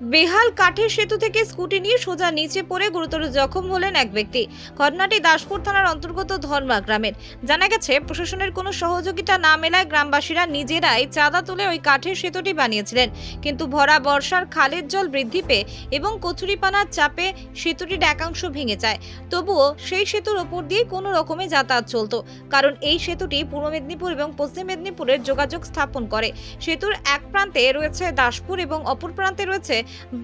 বেহাল কাঠের সেতু থেকে স্কুটি নিয়ে সোজা নিচে পড়ে গুরুতর জখম হলেন এক ব্যক্তি। ঘটনাটি দাসপুর থানার অন্তর্গত ধর্মা গ্রামের। জানা গেছে, প্রশাসনের কোনো সহযোগিতা না মেলায় গ্রামবাসীরা নিজেরাই চাঁদা তুলে ওই কাঠের সেতুটি বানিয়েছিলেন। কিন্তু ভরা বর্ষার খালের জল বৃদ্ধি পেয়ে এবং কচুরিপানার চাপে সেতুটির একাংশ ভেঙে যায়। তবুও সেই সেতুর ওপর দিয়ে কোনো রকমে যাতায়াত চলত। কারণ এই সেতুটি পূর্ব মেদিনীপুর এবং পশ্চিম মেদিনীপুরের যোগাযোগ স্থাপন করে। সেতুর এক প্রান্তে রয়েছে দাসপুর এবং অপর প্রান্তে রয়েছে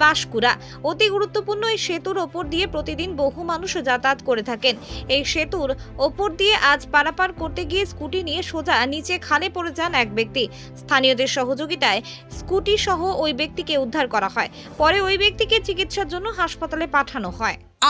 বাঁশকুড়া। অতি গুরুত্বপূর্ণ এই সেতুর ওপর দিয়ে প্রতিদিন বহু মানুষ যাতায়াত করে থাকেন। এই সেতুর ওপর দিয়ে আজ পারাপার করতে গিয়ে স্কুটি নিয়ে সোজা নিচে খালে পড়ে যান এক ব্যক্তি। স্থানীয়দের সহযোগিতায় স্কুটি সহ ওই ব্যক্তিকে উদ্ধার করা হয়। পরে ওই ব্যক্তিকে চিকিৎসার জন্য হাসপাতালে পাঠানো হয়।